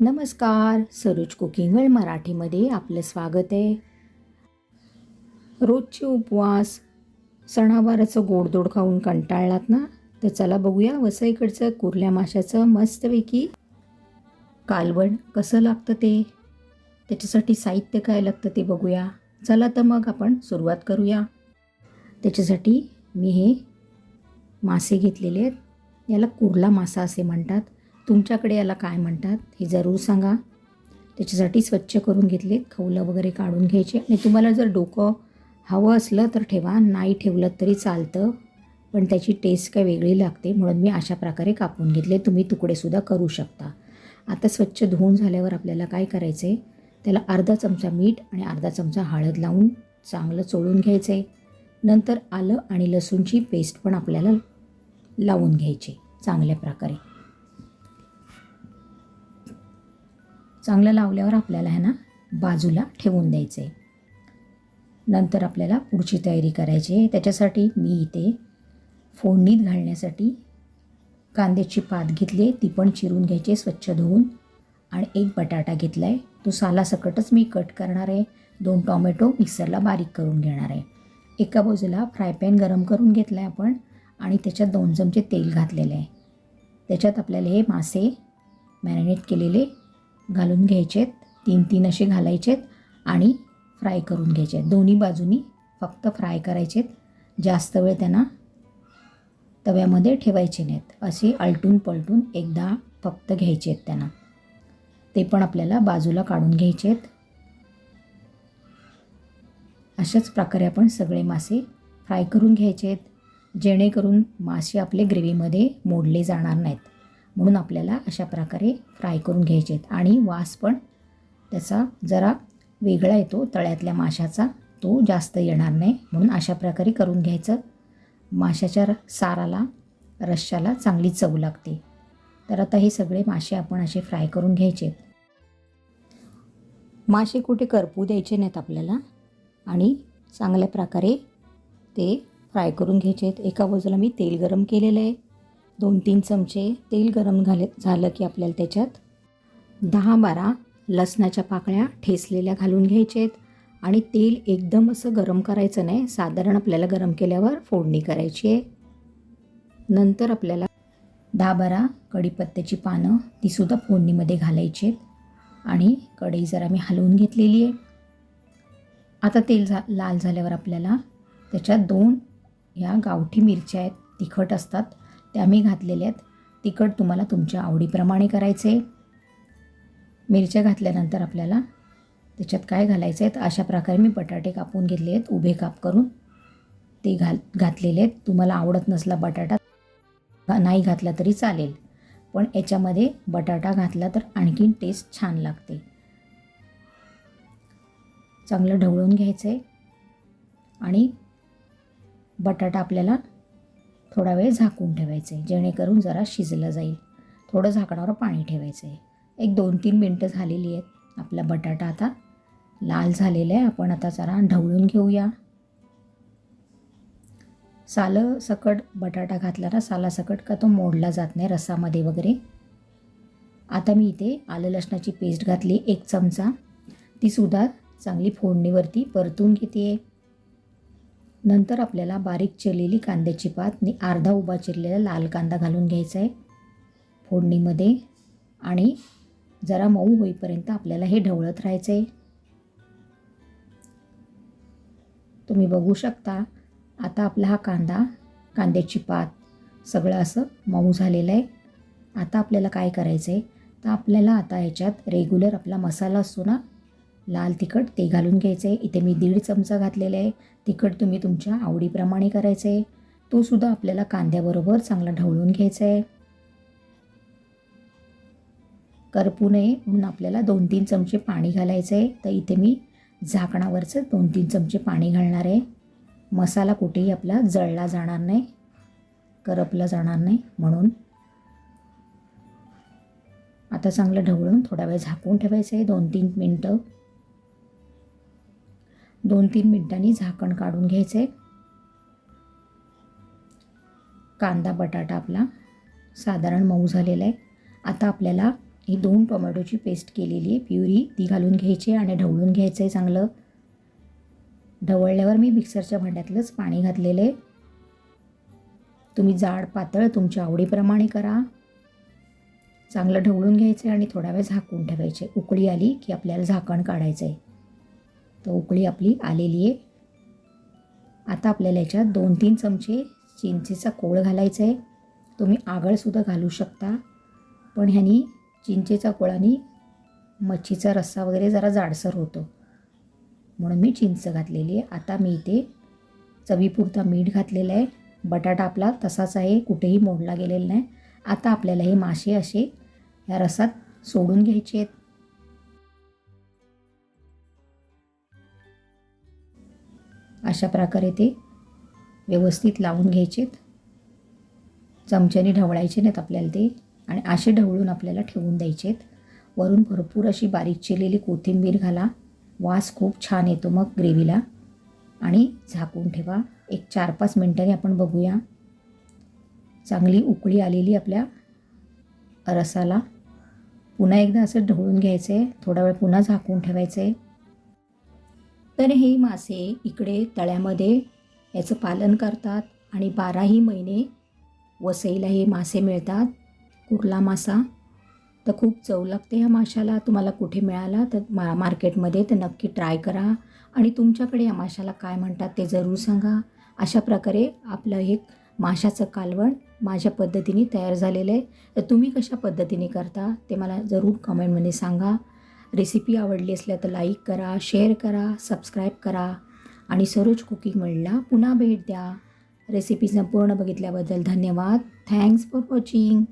नमस्कार सरोज कुकिंग मराठीमध्ये आपलं स्वागत आहे. रोजचे उपवास सणावाराचं गोडदोड खाऊन कंटाळलात ना? तर चला बघूया वसईकडचं कुर्ल्या माशाचं मस्तपैकी कालवण कसं लागतं ते? त्याच्यासाठी साहित्य काय लागतं ते बघूया. चला तर मग आपण सुरुवात करूया. त्याच्यासाठी मी हे मासे घेतलेले आहेत. याला कुर्ला मासा असे म्हणतात. तुमच्याकडे याला काय म्हणतात हे जरूर सांगा. त्याच्यासाठी स्वच्छ करून घेतले खवलं वगैरे काढून घ्यायचे. आणि तुम्हाला जर डोकं हवं असलं तर ठेवा नाही ठेवलं तरी चालतं. पण त्याची टेस्ट काय वेगळी लागते म्हणून मी अशा प्रकारे कापून घेतले. तुम्ही तुकडेसुद्धा करू शकता. आता स्वच्छ धुवून झाल्यावर आपल्याला काय करायचं आहे त्याला अर्धा चमचा मीठ आणि अर्धा चमचा हळद लावून चांगलं चोळून घ्यायचं आहे नंतर आलं आणि लसूणची पेस्ट पण आपल्याला लावून घ्यायची चांगल्या प्रकारे. चांगलं लावल्यावर आपल्याला ह्यांना ना बाजूला ठेवून द्यायचं आहे. नंतर आपल्याला पुढची तयारी करायची आहे. त्याच्यासाठी मी इथे फोडणीत घालण्यासाठी कांद्याची पात घेतली ती पण चिरून घ्यायची स्वच्छ धुवून. आणि एक बटाटा घेतला आहे. तो सालासकटच मी कट करणार आहे. दोन टॉमॅटो मिक्सरला बारीक करून घेणार आहे. एका बाजूला फ्राय पॅन गरम करून घेतला आहे आपण. आणि त्याच्यात दोन चमचे तेल घातलेले आहे. त्याच्यात आपल्याला हे मासे मॅरिनेट केलेले घालून घ्यायचेत. तीन तीन असे घालायचेत आणि फ्राय करून घ्यायचे दोन्ही बाजूनी फक्त फ्राय करायचेत. जास्त वेळ त्यांना तव्यामध्ये ठेवायचे नाहीत. असे आलटून पलटून एकदा फक्त घ्यायचे आहेत त्यांना. ते पण आपल्याला बाजूला काढून घ्यायचे आहेत अशाच प्रकारे आपण सगळे मासे फ्राय करून घ्यायचे आहेत जेणेकरून मासे आपले ग्रेव्हीमध्ये मोडले जाणार नाहीत. म्हणून आपल्याला अशा प्रकारे फ्राय करून घ्यायचे आहेत आणि वास पण त्याचा जरा वेगळा येतो तळ्यातल्या माशाचा. तो जास्त येणार नाही. म्हणून अशा प्रकारे करून घ्यायचं. माशाच्या साराला रश्शाला चांगली चव लागते. तर आता हे सगळे मासे आपण असे फ्राय करून घ्यायचे मासे कुठे करपू द्यायचे नाहीत आपल्याला. आणि चांगल्या प्रकारे ते फ्राय करून घ्यायचे आहेत एका बाजूला मी तेल गरम केलेलं आहे. दोन तीन चमचे तेल गरम घाले झालं की आपल्याला त्याच्यात दहा बारा लसणाच्या पाकळ्या ठेसलेल्या घालून घ्यायच्या आहेत आणि तेल एकदम असं गरम करायचं नाही साधारण आपल्याला गरम केल्यावर फोडणी करायची आहे. नंतर आपल्याला दहा बारा कढीपत्त्याची पानं तीसुद्धा फोडणीमध्ये घालायची आहेत आणि कढई जरा मी हलवून घेतलेली आहे. आता तेल झा लाल झाल्यावर आपल्याला त्याच्यात दोन ह्या गावठी मिरच्या आहेत तिखट असतात त्या मी घातलेल्या आहेत. तिखट तुम्हाला तुमच्या आवडीप्रमाणे करायचे. मिरच्या घातल्यानंतर आपल्याला त्याच्यात काय घालायचं आहेत अशा प्रकारे मी बटाटे कापून घेतले आहेत उभे काप करून. ते घाल घातलेले आहेत. तुम्हाला आवडत नसला बटाटा नाही घातला तरी चालेल. पण याच्यामध्ये बटाटा घातला तर आणखीन टेस्ट छान लागते. चांगलं ढवळून घ्यायचं आहे आणि बटाटा आपल्याला थोडा वेळ झाकून ठेवायचं आहे जेणेकरून जरा शिजलं जाईल. थोडं झाकणावर पाणी ठेवायचं. आहे एक दोन तीन मिनटं झालेली आहेत. आपला बटाटा आता लाल झालेला आहे. आपण आता जरा ढवळून घेऊया. सालं सकट बटाटा घातला ना सालासकट का तो मोडला जात नाही रसामध्ये वगैरे. आता मी इथे आलं लसणाची पेस्ट घातली एक चमचा. तीसुद्धा चांगली फोडणीवरती परतून घेते नंतर आपल्याला बारीक चिरलेली कांद्याची पात आणि अर्धा उभा चिरलेला लाल कांदा घालून घ्यायचा आहे. फोडणीमध्ये आणि जरा मऊ होईपर्यंत आपल्याला हे ढवळत राहायचं आहे. तुम्ही बघू शकता आता आपला हा कांदा कांद्याची पात सगळं असं मऊ झालेलं आहे. आता आपल्याला काय करायचं आहे तर आपल्याला आता ह्याच्यात रेग्युलर आपला मसाला असतो ना लाल तिखट ते घालून घ्यायचं. आहे इथे मी दीड चमचा घातलेला आहे. तिखट तुम्ही तुमच्या आवडीप्रमाणे करायचं. आहे तो सुद्धा आपल्याला कांद्याबरोबर चांगला ढवळून घ्यायचा आहे. करपू नये म्हणून आपल्याला दोन तीन चमचे पाणी घालायचं आहे. तर इथे मी झाकणावरचं दोन तीन चमचे पाणी घालणार आहे. मसाला कुठेही आपला जळला जाणार नाही. करपला जाणार नाही म्हणून. आता चांगलं ढवळून थोडा वेळ झाकून ठेवायचं आहे. दोन तीन मिनटं. दोन तीन मिनटांनी झाकण काढून घ्यायचं. आहे कांदा बटाटा आपला साधारण मऊ झालेला आहे. आता आपल्याला ही दोन टोमॅटोची पेस्ट केलेली आहे. प्युरी ती घालून घ्यायची आहे आणि ढवळून घ्यायचं आहे चांगलं. ढवळल्यावर मी मिक्सरच्या भांड्यातलंच पाणी घातलेलं आहे. तुम्ही जाड पातळ तुमच्या आवडीप्रमाणे करा. चांगलं ढवळून घ्यायचं आहे आणि थोडा वेळ झाकून ठेवायचे. उकळी आली की आपल्याला झाकण काढायचं आहे. तर उकळी आपली आलेली आहे. आता आपल्याला याच्यात दोन तीन चमचे चिंचेचा कोळ घालायचा आहे. तुम्ही आगळसुद्धा घालू शकता. पण ह्यानी चिंचेचा कोळाने मच्छीचा रस्सा वगैरे जरा जाडसर होतो. म्हणून मी चिंच घातलेली आहे. आता मी इथे चवीपुरता मीठ घातलेलं आहे. बटाटा आपला तसाच आहे. कुठेही मोडला गेलेला नाही. आता आपल्याला हे मासे असे ह्या रसात सोडून घ्यायचे आहेत. अशा प्रकारे ते व्यवस्थित लावून घ्यायचेत. चमच्याने ढवळायचे नाहीत आपल्याला ते आणि असे ढवळून आपल्याला ठेवून द्यायचेत. वरून भरपूर अशी बारीक चिरलेली कोथिंबीर घाला. वास खूप छान येतो मग ग्रेव्हीला. आणि झाकून ठेवा. एक चार पाच मिनटांनी आपण बघूया. चांगली उकळी आलेली आपल्या रसाला. पुन्हा एकदा असं ढवळून घ्यायचं आहे थोडा वेळ पुन्हा झाकून ठेवायचं आहे तर हे मासे इकडे तळ्यामध्ये याचं पालन करतात आणि बाराही महिने वसईला हे मासे मिळतात. कुर्ला मासा. तर खूप चव लागते ह्या माशाला. तुम्हाला कुठे मिळाला तर मा मार्केटमध्ये तर नक्की ट्राय करा. आणि तुमच्याकडे या माशाला काय म्हणतात ते जरूर सांगा. अशा प्रकारे आपलं हे माशाचं कालवण माझ्या पद्धतीने तयार झालेलं आहे. तर तुम्ही कशा पद्धतीने करता ते मला जरूर कमेंटमध्ये सांगा. रेसिपी आवडली असल्या तर लाईक करा शेअर करा सबस्क्राईब करा आणि सरोज कुकिंग वर्ल्डला पुन्हा भेट द्या. रेसिपी संपूर्ण बघितल्याबद्दल धन्यवाद. Thanks for watching.